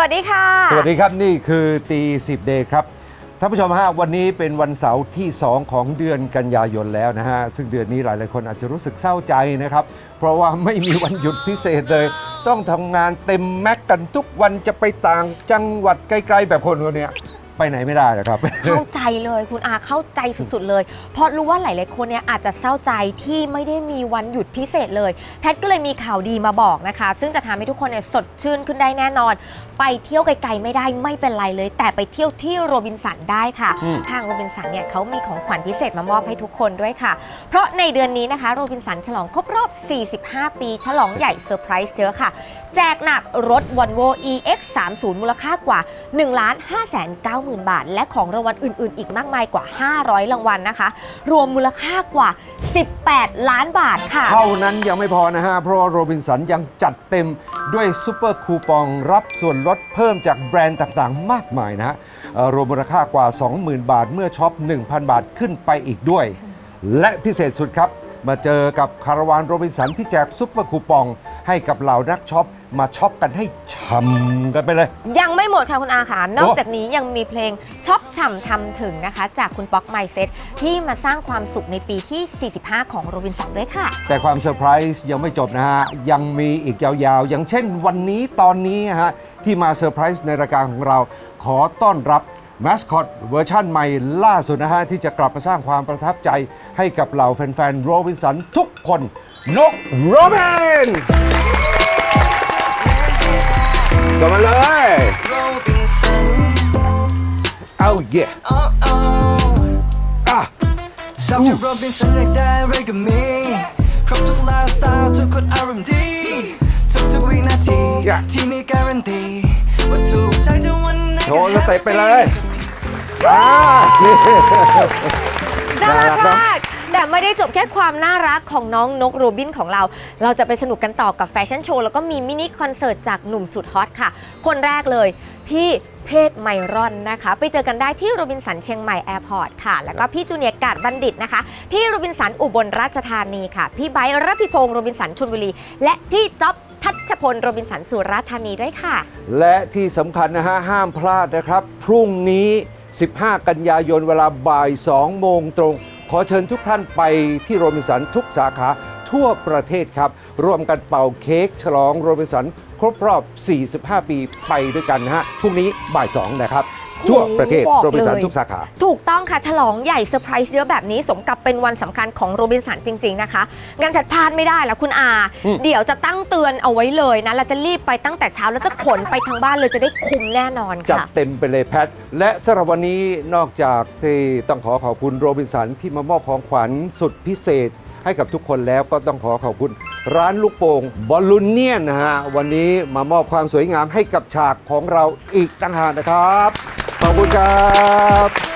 วัสดีค่ะ สวัสดีครับนี่คือตีสิบเดย์ครับท่านผู้ชมฮะวันนี้เป็นวันเสาร์ที่ 2 ของเดือนกันยายนแล้วนะฮะ ซึ่งเดือนนี้หลายๆคนอาจจะรู้สึกเศร้าใจนะครับ เพราะว่าไม่มีวันหยุดพิเศษเลย ต้องทำงานเต็มแม็กกันทุกวันจะไปต่างจังหวัดไกลๆแบบคนคนเนี้ย ไปไหนไม่ได้นะครับ เข้าใจเลยคุณอาเข้าใจสุดๆเลย เพราะรู้ว่าหลายๆคนเนี่ยอาจจะเศร้าใจที่ไม่ได้มีวันหยุดพิเศษเลย แพทย์ก็เลยมีข่าวดีมาบอกนะคะ ซึ่งจะทำให้ทุกคนเนี่ยสดชื่นขึ้นได้แน่นอน ไปเที่ยวไกลๆไม่ได้ไม่เป็นไรเลย แต่ไปเที่ยวที่โรบินสันได้ค่ะ อืม ทางโรบินสันเนี่ยเขามีของขวัญพิเศษมามอบให้ทุกคนด้วยค่ะ เพราะในเดือนนี้นะคะโรบินสันฉลองครบรอบ 45 ปี ฉลองใหญ่เซอร์ไพรส์เยอะค่ะ แจกหนักรถ Volvo EX30 มูลค่ากว่า 1 5 9 0 0 0 0บาท และของรางวัลอื่น ๆ อีกมากมายกว่า 500 รางวัลนะคะ รวมมูลค่ากว่า 18 ล้านบาทค่ะ เท่านั้นยังไม่พอนะฮะ เพราะว่าโรบินสันยังจัดเต็มด้วยซูเปอร์คูปองรับส่วนลดเพิ่มจากแบรนด์ต่างๆ มากมายนะฮะเอ่อรวมมูลค่ากว่า 20,000 บาท เมื่อช็อป 1,000 บาทขึ้นไปอีกด้วย และพิเศษสุดครับ มาเจอกับคาราวานโรบินสันที่แจกซูเปอร์คูปอง ให้กับเหล่านักช็อปมาช็อปกันให้ช่ำกันไปเลย ยังไม่หมดค่ะคุณอาค่ะ นอกจากนี้ยังมีเพลงช็อปฉ่ำทำถึงนะคะ จากคุณป๊อกไมเซ็ตที่มาสร้างความสุขในปีที่ 45 ของโรบินสันด้วยค่ะ แต่ความเซอร์ไพรส์ยังไม่จบนะฮะ ยังมีอีกยาวๆ อย่างเช่นวันนี้ตอนนี้ฮะที่มาเซอร์ไพรส์ในรายการของเราขอต้อนรับ มาสคอตเวอร์ชั่นใหม่ล่าสุดนะฮะ ที่จะกลับมาสร้างความประทับใจให้กับเหล่าแฟนๆโรบินสันทุกคนนกโรบินกลับมาเลย Robinson เอาเย่ oh oh อะชอบที่ Robinson อยากได้อะไรก็มีครบทุกไลฟ์สไตล์ทุกคนอารมณ์ดีทุกทุกๆวินาที Yeah ที่มีการันตีว่าถูกใจจะวันไหน โชว์สเต็ปไปเลย อ่านี่ น่ารักน่ารักเนอะ มาก แต่ไม่ได้จบแค่ความน่ารักของน้องนกโรบินของเรา เราจะไปสนุกกันต่อกับแฟชั่นโชว์แล้วก็มีมินิคอนเสิร์ตจากหนุ่มสุดฮอตค่ะ คนแรกเลยพี่เพศไมรอนนะคะ ไปเจอกันได้ที่โรบินสันเชียงใหม่แอร์พอร์ตค่ะ แล้วก็พี่จูเนียร์กาดบัณฑิตนะคะ ที่โรบินสันอุบลราชธานีค่ะ พี่ไบร์ทรัพิพงศ์โรบินสันชลบุรี และพี่จ๊อบทัชพลโรบินสันสุราษฎร์ธานีด้วยค่ะ และที่สำคัญนะฮะ ห้ามพลาดนะครับ พรุ่งนี้ 15 กันยายนเวลาบ่าย 2 โมงตรง ขอเชิญทุกท่านไปที่โรบินสันทุกสาขาทั่วประเทศครับ ร่วมกันเป่าเค้กฉลองโรบินสันครบรอบ 45 ปีไปด้วยกันนะฮะพรุ่งนี้บ่าย 2 นะครับ ทั่วประเทศโอ้โหบอกโรบินสันเลยทุกสาขา ถูกต้องค่ะ ฉลองใหญ่เซอร์ไพรส์เยอะแบบนี้สมกับเป็นวันสำคัญของโรบินสันจริง ๆ นะคะงานแพทพลาดไม่ได้แล้วคุณอาอืมเดี๋ยวจะตั้งเตือนเอาไว้เลยนะเราจะรีบไปตั้งแต่เช้าแล้วจะขนไปทางบ้านเลยจะได้คุมแน่นอนจัดค่ะเต็มไปเลยแพท และสำหรับวันนี้นอกจากที่ต้องขอขอบคุณโรบินสันที่มามอบของขวัญสุดพิเศษให้กับทุกคนแล้วก็ต้องขอขอบคุณร้านลูกโป่งบอลลูนเนียนนะฮะวันนี้มามอบความสวยงามให้กับฉากของเราอีกต่างหากนะครับ ขอบคุณครับ